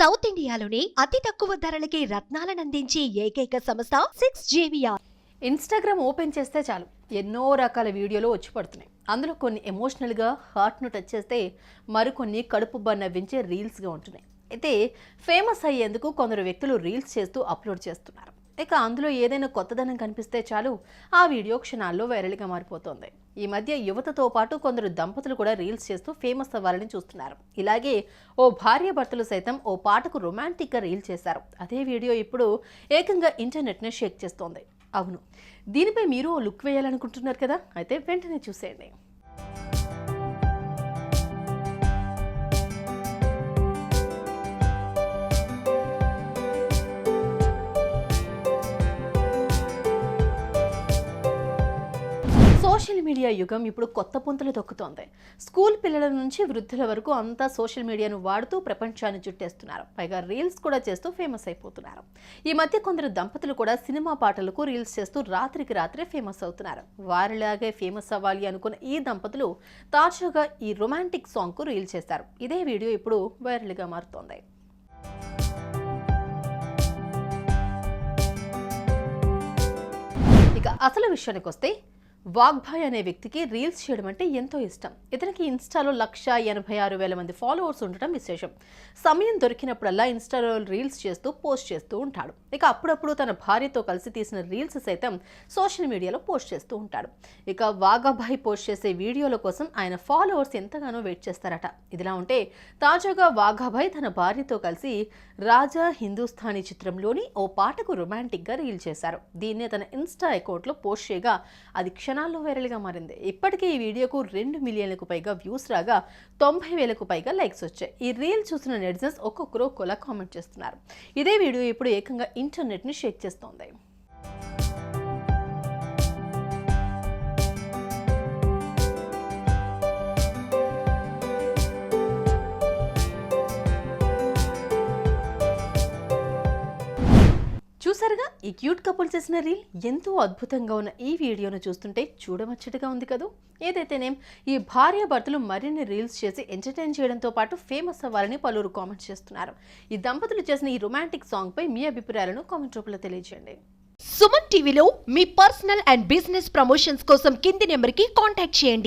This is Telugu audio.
సౌత్ ఇండియాలోని అతి తక్కువ ధరలకి రత్నాలనందించే ఏకైక సంస్థ సిక్స్ జేవిఆర్. ఇన్స్టాగ్రామ్ ఓపెన్ చేస్తే చాలు. ఎన్నో రకాల వీడియోలు వచ్చి పడుతున్నాయి. అందులో కొన్ని ఎమోషనల్గా హార్ట్ను టచ్ చేస్తే మరికొన్ని కడుపు నవ్వించే రీల్స్గా ఉంటున్నాయి. అయితే ఫేమస్ అయ్యేందుకు కొందరు వ్యక్తులు రీల్స్ చేస్తూ అప్లోడ్ చేస్తున్నారు. ఇక అందులో ఏదైనా కొత్తదనం కనిపిస్తే చాలు ఆ వీడియో క్షణాల్లో వైరల్గా మారిపోతుంది. ఈ మధ్య యువతతో పాటు కొందరు దంపతులు కూడా రీల్స్ చేస్తూ ఫేమస్ అవ్వాలని చూస్తున్నారు. ఇలాగే ఓ భార్య భర్తలు సైతం ఓ పాటకు రొమాంటిక్గా రీల్ చేశారు. అదే వీడియో ఇప్పుడు ఏకంగా ఇంటర్నెట్ని షేక్ చేస్తోంది. అవును దీనిపై మీరు ఓ లుక్ వేయాలనుకుంటున్నారు కదా? అయితే వెంటనే చూసేయండి. సోషల్ మీడియా యుగం ఇప్పుడు కొత్త పుంతలు దొక్కుతోంది స్కూల్ పిల్లల నుంచి వృద్ధుల వరకు అంతా సోషల్ మీడియాను వాడుతూ ప్రపంచాన్ని చుట్టేస్తున్నారు. పైగా రీల్స్ కూడా చేస్తూ ఫేమస్ అయిపోతున్నారు. ఈ మధ్య కొందరు దంపతులు కూడా సినిమా పాటలకు రీల్స్ చేస్తూ రాత్రికి రాత్రే ఫేమస్ అవుతున్నారు. వారిలాగే ఫేమస్ అవ్వాలి అనుకున్న ఈ దంపతులు తాజాగా ఈ రొమాంటిక్ సాంగ్కు రీల్ చేశారు ఇదే వీడియో ఇప్పుడు వైరల్గా మారుతోంది. ఇక అసలు విషయానికి వస్తే వాగ్భాయ్ అనే వ్యక్తికి రీల్స్ చేయడం అంటే ఎంతో ఇష్టం. ఇతనికి ఇన్స్టాలో లక్ష ఎనభై ఆరు వేల మంది ఫాలోవర్స్ ఉండటం విశేషం. సమయం దొరికినప్పుడల్లా ఇన్స్టాలో రీల్స్ చేస్తూ పోస్ట్ చేస్తూ ఉంటాడు. ఇక అప్పుడప్పుడు తన భార్యతో కలిసి తీసిన రీల్స్ సైతం సోషల్ మీడియాలో పోస్ట్ చేస్తూ ఉంటాడు. ఇక వాగాభాయ్ పోస్ట్ చేసే వీడియోల కోసం ఆయన ఫాలోవర్స్ ఎంతగానో వెయిట్ చేస్తారట. ఇదిలా ఉంటే తాజాగా వాఘాభాయ్ తన భార్యతో కలిసి రాజా హిందూస్థానీ చిత్రంలోని ఓ పాటకు రొమాంటిక్గా రీల్ చేశారు. దీన్నే తన ఇన్స్టా అకౌంట్లో పోస్ట్ చేయగా అది క్షణాల్లో వైరల్గా మారింది. ఇప్పటికే ఈ వీడియోకు రెండు మిలియన్లకు పైగా వ్యూస్ రాగా తొంభై వేలకు పైగా లైక్స్ వచ్చాయి. ఈ రీల్ చూసిన నెటిజన్స్ ఒక్కొక్కరు ఒక్కోలా కామెంట్ చేస్తున్నారు. ఇదే వీడియో ఇప్పుడు ఏకంగా ఇంటర్నెట్ని షేక్ చేస్తోంది. చూసారుగా ఈ క్యూట్ కపుల్ చేసిన రీల్ ఎంతో అద్భుతంగా ఉన్న ఈ వీడియోను చూస్తుంటే చూడమచ్చటగా ఉంది కదూ? ఏదైతేనేం ఈ భార్య భర్తలు మరిన్ని రీల్స్ చేసి ఎంటర్టైన్ చేయడంతో పాటు ఫేమస్ అవ్వాలని పలువురు కామెంట్స్ చేస్తున్నారు. ఈ దంపతులు చేసిన ఈ రొమాంటిక్ సాంగ్ పై మీ అభిప్రాయాలను కామెంట్ రూపంలో తెలియజేయండి. సుమన్ టీవీలో మీ పర్సనల్ అండ్ బిజినెస్ ప్రమోషన్స్ కోసం కింది నెంబర్కి కాంటాక్ట్ చేయండి.